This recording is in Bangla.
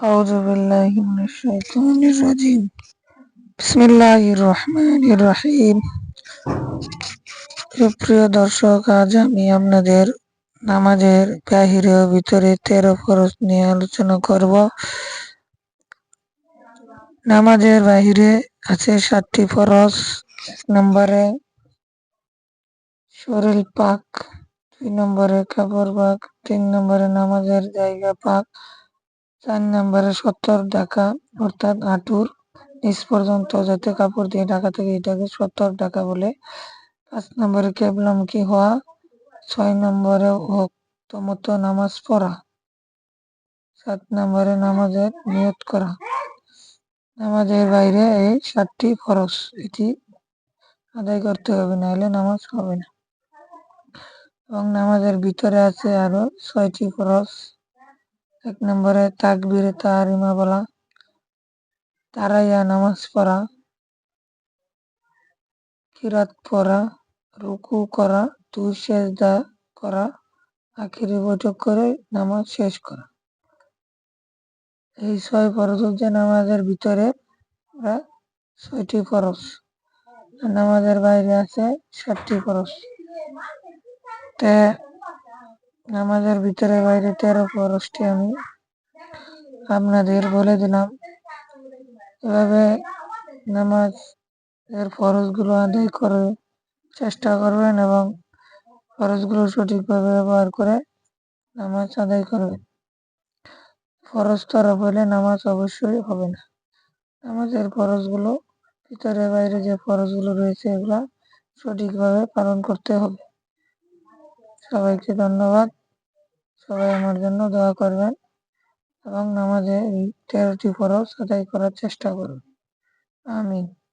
أعوذ بالله من الشيطان الرجيم بسم الله الرحمن الرحيم প্রিয় দর্শক আজ আমি আপনাদের নামাজের বাহিরে ও ভিতরে তেরো ফরজ নিয়ে আলোচনা করব নামাজের বাহিরে আছে সাতটি ফরজ এক নম্বরে শরীর পাক দুই নম্বরে কাপড় পাক তিন নম্বরে নামাজের জায়গা পাক চার নম্বরে সত্তর ঢাকা, অর্থাৎ হাঁটুর নিচ পর্যন্ত যাতে কাপড় দিয়ে ঢাকা থাকে এটাকে সত্তর ঢাকা বলে। পাঁচ নম্বরে কেবলামুখী হওয়া, ছয় নম্বরে মতো নামাজ পড়া, সাত নম্বরে নামাজের নিয়ত করা। নামাজের বাইরে এই সাতটি ফরজ, এটি আদায় করতে হবে না হলে নামাজ হবে না। এবং নামাজের ভিতরে আছে আরও ছয়টি ফরজ। এক নম্বরে তাকবিরে তাহারিমা বলা, তারাইয়া নামাজ পড়া, কিরাত পড়া, রুকু করা, দুই সেজদা করা, আখিরি বৈঠক করে নামাজ শেষ করা। এই ছয় ফরজ নামাজের ভিতরে ছয়টি ফরজ। নামাজের বাইরে আছে সাতটি ফরজ। তে নামাজের ভিতরে বাইরে তেরো ফরজটি আমি আপনাদের বলে দিলাম। এভাবে নামাজ এর ফরজগুলো আদায় করে চেষ্টা করবেন এবং ফরজগুলো সঠিকভাবে ব্যবহার করে নামাজ আদায় করবেন। ফরজ তরফ হলে নামাজ অবশ্যই হবে না। নামাজের ফরজগুলো, ভিতরে বাইরে যে ফরজগুলো রয়েছে এগুলা সঠিকভাবে পালন করতে হবে। সবাইকে ধন্যবাদ। সবাই আমার জন্য দোয়া করবেন এবং নামাজে তেরোটি ফরজ আদায় করার চেষ্টা করুন। আমিন।